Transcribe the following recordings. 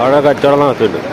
അവിടെ കച്ചവടം നടത്തുന്നുണ്ട്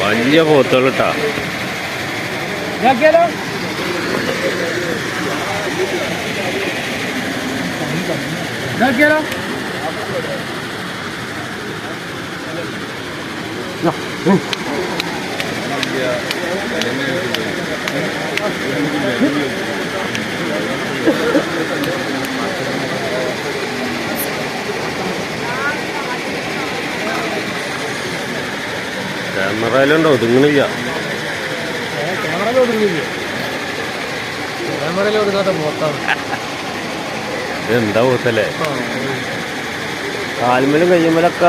വലിയ പോത്തുകൾ കേട്ടാ ക്യാമറയിലുണ്ടോ ഒതുങ്ങണില്ല. എന്താ പോത്തല്ലേ കാൽമലും കയ്യുമലൊക്കെ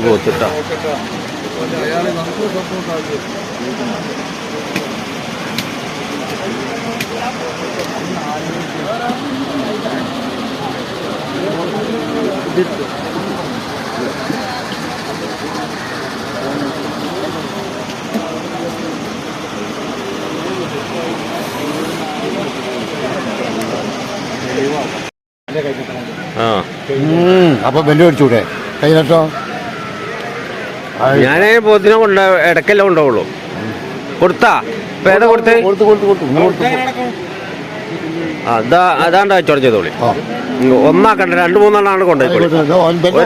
പോത്തിട്ടാ. അയാളെ നമുക്ക് സപ്പോർട്ട് ആക്കി ആ അപ്പൊ ബെല്ല് അടിച്ചൂടെ? കൈനട്ടോ ഞാൻ പോത്തിനെ കൊണ്ട ഇടയ്ക്കല്ലേ കൊണ്ടുപോകുള്ളൂ കൊടുത്താ? പേട കൊടുത്ത്? അതാ അതാണ്ട് കച്ചവടം ചെയ്തോളി. ആ. ഒന്നാക്കണ്ട രണ്ട് മൂന്നെണ്ണാണ് കൊണ്ടുപോയി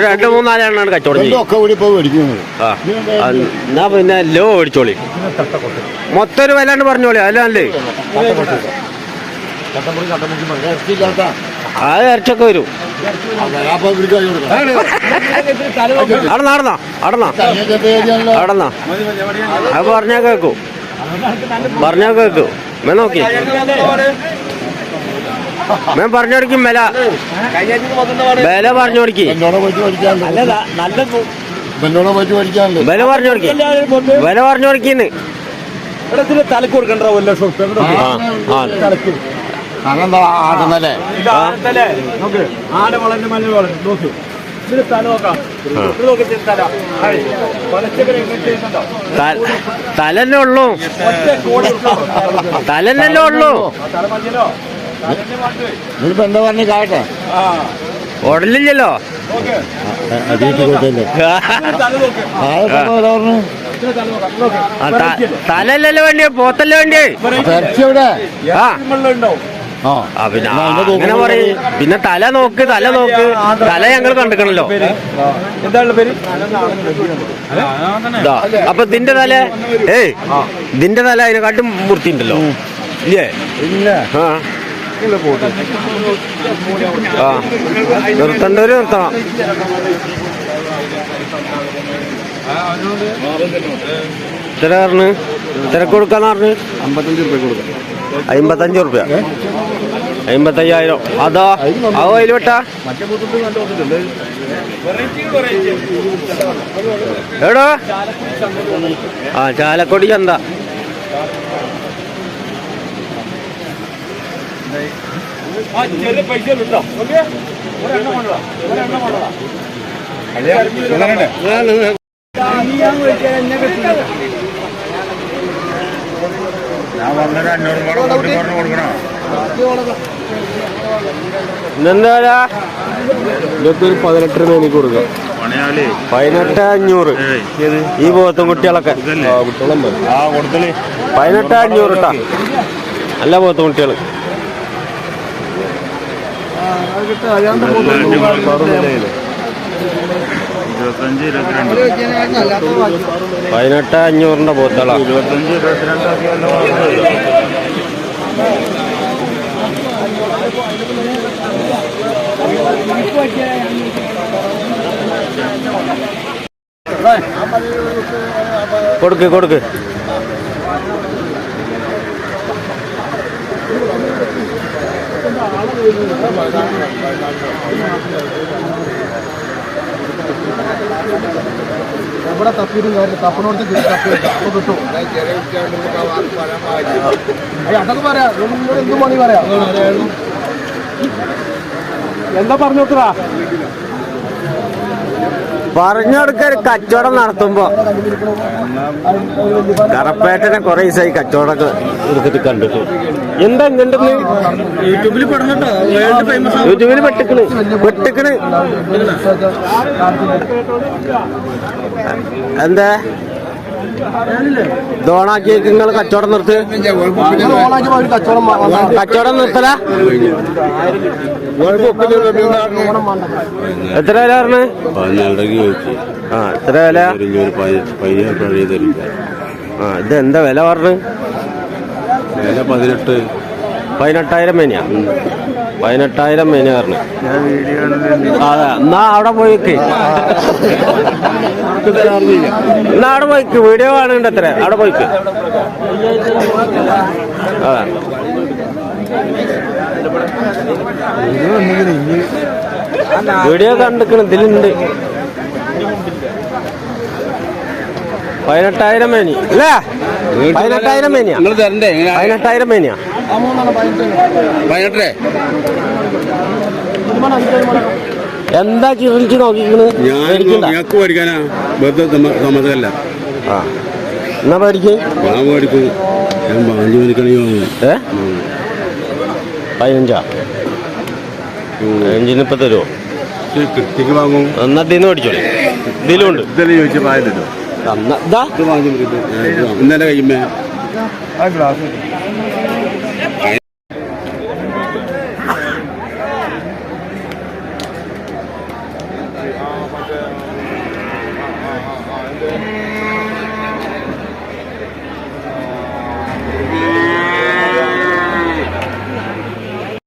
രണ്ടു ഒരു മൂന്നാലെണ്ണാണ് കച്ചവടം എന്നാ പിന്നെ ലോ മേടിച്ചോളി. മൊത്തം ഒരു വിലാണ്ട് പറഞ്ഞോളി അതല്ലേ ആ ഇറച്ചൊക്കെ വരും. കൈ കൊടുക്കാം. അടന്നാ അടന്നാ അത് പറഞ്ഞാ കേക്കൂ പറഞ്ഞാ കേക്കൂ മേ നോക്കി. മേം പറഞ്ഞു കൊടുക്കും വില. വില പറഞ്ഞു കൊടുക്കി. വില പറഞ്ഞു കൊടുക്കി. വില പറഞ്ഞു കൊടുക്കിന്ന്. തലക്ക് കൊടുക്കണ്ട ഒരു ലക്ഷം ആ അതെന്താ ആടുന്നല്ലേ ആടെ വളഞ്ഞ മഞ്ഞ വളഞ്ഞു നോക്ക് തലല്ലേ ഉള്ളൂ തലല്ലേ ഉള്ളൂ വേണ്ടേ? ഇതിപ്പോ എന്താ പറഞ്ഞു കാട്ടെ ഉടലില്ലല്ലോ തലല്ലല്ലോ വേണ്ടിയ പോത്തല്ലേ എവിടെ ആ ആ പിന്നെ അങ്ങനെ പറയും. പിന്നെ തല നോക്ക് തല നോക്ക്. തല ഞങ്ങൾ കണ്ടിക്കണല്ലോ. എന്താണ് പേര്? ഇതാ അപ്പൊ ഇതിന്റെ തല ഏയ് ഇതിന്റെ തല അതിനെക്കാട്ടും വൃത്തിയുണ്ടല്ലോ ഇല്ലേ? ഇല്ല. ആ. ആ നിർത്തണ്ടവര് നിർത്തണം. എത്ര പറഞ്ഞു? തിരക്ക് കൊടുക്കാന്ന് പറഞ്ഞു? അമ്പത്തഞ്ച് റുപ്യ കൊടുക്കാം. അമ്പത്തഞ്ച് റുപ്യ. അമ്പത്തയ്യായിരം. അതോ അതോ അതിൽ വിട്ടാ എടോ ആ ചാലക്കൊടി കൊണ്ടുവാ ഞാൻ വന്നിട്ട് അഞ്ഞൂറ് കൊടുക്കണം ഇന്നെന്താ ഇതൊക്കെ പതിനെട്ട് രൂപ എനിക്ക് കൊടുക്കാം പതിനെട്ട് അഞ്ഞൂറ്. ഈ പോത്തും കുട്ടികളൊക്കെ. പതിനെട്ട് അഞ്ഞൂറ് അല്ല പോത്തും കുട്ടികൾ ഇരുപത്തിരണ്ട്. പതിനെട്ട് അഞ്ഞൂറിന്റെ പോത്തള ഇരുപത്തഞ്ച് ഇരുപത്തിരണ്ടൊക്കെ കൊടുക്ക് കൊടുക്ക്. എവിടെ തപ്പിയിട്ടും കാര്യം തപ്പനോടത്ത് തപ്പി അപ്പൊ കിട്ടും. അതൊക്കെ പറയാം. നിങ്ങളോട് എന്ത് പണി പറയാം? എന്താ പറഞ്ഞു പറഞ്ഞെടുക്കൊരു കച്ചവടം നടത്തുമ്പോ കറപ്പേട്ടനെ കുറെ ദിവസമായി കച്ചവടമൊക്കെ എടുത്തിട്ട് കണ്ടിട്ട്. എന്താ കണ്ടെന്ന് യൂട്യൂബിൽ പെടുന്നുണ്ടോ വേൾഡ് ഫേമസ് യൂട്യൂബിൽ വെട്ടിക്കണ് വെട്ടിക്കണ് എന്താ? ദോണാക്കിയേക്ക് നിങ്ങൾ കച്ചവടം നിർത്ത്. കച്ചവടം നിർത്തല? എത്ര വില പറഞ്ഞ്? ആ എത്ര വില? ആ ഇത് എന്താ വില പറഞ്ഞ്? വില പതിനെട്ട്. പതിനെട്ടായിരം മേനിയാ? പതിനെട്ടായിരം മീന് പറഞ്ഞു അതെ എന്നാ അവിടെ പോയിക്ക്. എന്നാ അവിടെ പോയിക്ക്. വീഡിയോ കാണുന്നുണ്ട് എത്ര അവിടെ പോയിക്ക്. വീഡിയോ കണ്ടിക്കണ് ഇതിലുണ്ട്. പതിനെട്ടായിരം മേനി അല്ലേ പതിനെട്ടായിരം മേനിയാ. നിങ്ങൾ തരണ്ടേ? എങ്ങനെ പതിനെട്ടായിരം മേനിയാ. പതിനെട്ട് അഞ്ച്. എന്താ ചിരിച്ച് നോക്കിക്കണ് ഞാൻ മേടിക്കണ്ട ഞങ്ങൾക്ക് മേടിക്കാനാ വെറുതെ സമ്മതമല്ല ആ. എന്നാ മേടിക്ക് ഞാൻ മേടിക്കും ഞാൻ മണിക്കണി ഏ? പതിനഞ്ചാ? പതിനഞ്ചിന് ഇപ്പൊ തരുമോ കൃത്യക്ക് വാങ്ങും. മേടിച്ചോളൂ. ഇതിലുണ്ട്. ചോദിച്ചു ചോദിച്ചാൽ ഇന്നലെ കഴിയുമ്പോ ആ ഗ്ലാസ്